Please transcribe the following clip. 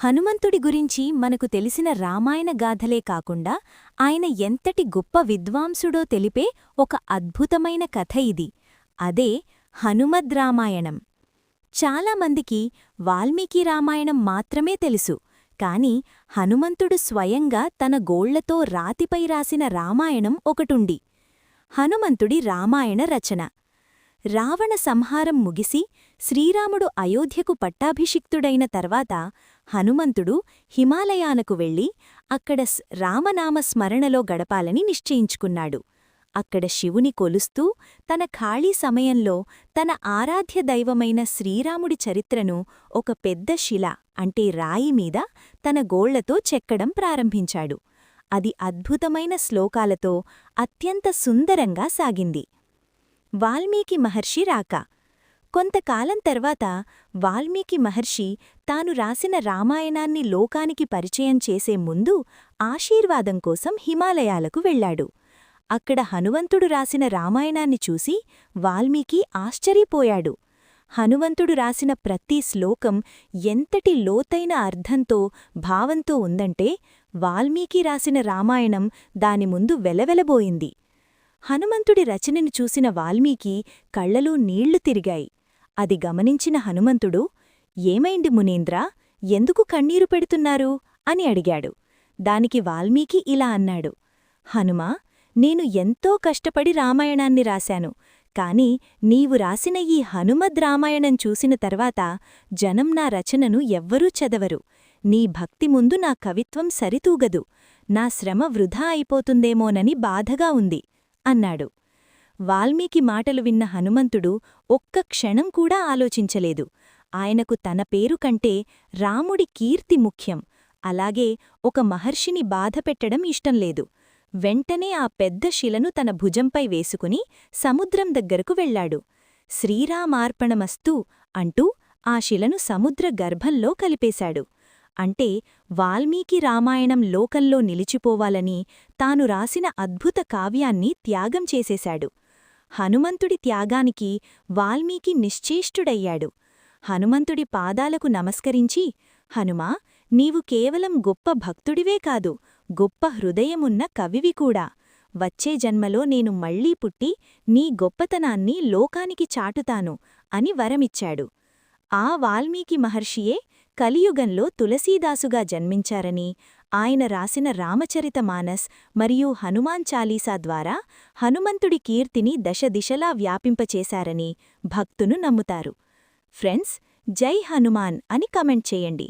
హనుమంతుడి గురించి మనకు తెలిసిన రామాయణ గాథలే కాకుండా ఆయన ఎంతటి గొప్ప విద్వాంసుడో తెలిపే ఒక అద్భుతమైన కథ ఇది. అదే హనుమద్ రామాయణం. చాలామందికి వాల్మీకి రామాయణం మాత్రమే తెలుసు. కాని హనుమంతుడు స్వయంగా తన గోళ్ళతో రాతిపై రాసిన రామాయణం ఒకటుంది హనుమంతుడి రామాయణ రచన. రావణ సంహారం ముగిసి శ్రీరాముడు అయోధ్యకు పట్టాభిషిక్తుడైన తర్వాత హనుమంతుడు హిమాలయానకు వెళ్ళి అక్కడ రామనామస్మరణలో రామనామ స్మరణలో గడపాలని నిశ్చయించుకున్నాడు. అక్కడ శివుని కొలుస్తూ తన ఖాళీ సమయంలో తన ఆరాధ్య దైవమైన శ్రీరాముడి చరిత్రను ఒక పెద్ద శిల అంటే రాయి మీద తన గోళ్ళతో చెక్కడం ప్రారంభించాడు. అది అద్భుతమైన శ్లోకాలతో అత్యంత సుందరంగా సాగింది. వాల్మీకి మహర్షి రాక. కొంతకాలం తర్వాత వాల్మీకి మహర్షి తాను రాసిన రామాయణాన్ని లోకానికి పరిచయం చేసే ముందు ఆశీర్వాదం కోసం హిమాలయాలకు వెళ్ళాడు. అక్కడ హనువంతుడు రాసిన రామాయణాన్ని చూసి వాల్మీకి ఆశ్చర్యపోయాడు. హనువంతుడు రాసిన ప్రతి శ్లోకం ఎంతటి లోతైన అర్థంతో భావంతో ఉందంటే వాల్మీకి రాసిన రామాయణం దాని ముందు వెలవెలబోయింది. హనుమంతుడి రచనని చూసిన వాల్మీకి కళ్ళలో నీళ్ళు తిరిగాయి. అది గమనించిన హనుమంతుడు ఏమైంది మునీంద్ర? ఎందుకు కన్నీరు పెడుతున్నారు? అని అడిగాడు. దానికి వాల్మీకి ఇలా అన్నాడు. హనుమా నేను ఎంతో కష్టపడి రామాయణాన్ని రాశాను. కాని నీవు రాసిన ఈ హనుమద్ రామాయణం చూసిన తర్వాత జనం నా రచనను ఎవ్వరూ చదవరు. నీ భక్తి ముందు నా కవిత్వం సరితూగదు. నా శ్రమ వృధా అయిపోతుందేమోనని బాధగా ఉంది. అన్నాడు. వాల్మీకి మాటలు విన్న హనుమంతుడు ఒక్క క్షణం కూడా ఆలోచించలేదు. ఆయనకు తన పేరు కంటే రాముడి కీర్తి ముఖ్యం. అలాగే ఒక మహర్షిని బాధపెట్టడం ఇష్టంలేదు వెంటనే ఆ పెద్ద శిలను తన భుజంపై వేసుకుని సముద్రం దగ్గరకు వెళ్ళాడు శ్రీరామార్పణమస్తూ అంటూ ఆ శిలను సముద్ర గర్భంలో కలిపేశాడు. అంటే వాల్మీకి రామాయణం లోకంలో నిలిచిపోవాలని తాను రాసిన అద్భుత కావ్యాన్ని త్యాగం చేసేశాడు. హనుమంతుడి త్యాగానికి వాల్మీకి నిశ్చేష్టుడయ్యాడు. హనుమంతుడి పాదాలకు నమస్కరించి హనుమా నీవు కేవలం గొప్ప భక్తుడివే కాదు గొప్ప హృదయమున్న కవివి కూడా. వచ్చే జన్మలో నేను మళ్ళీ పుట్టి నీ గొప్పతనాన్ని లోకానికి చాటుతాను అని వరమిచ్చాడు. ఆ వాల్మీకి మహర్షియే కలియుగంలో తులసీదాసుగా జన్మించారని ఆయన రాసిన రామచరిత మానస్ మరియు హనుమాన్ చాలీసా ద్వారా హనుమంతుడి కీర్తిని దశ దిశలా వ్యాపింపచేశారని భక్తును నమ్ముతారు. ఫ్రెండ్స్ జై హనుమాన్ అని కమెంట్ చేయండి.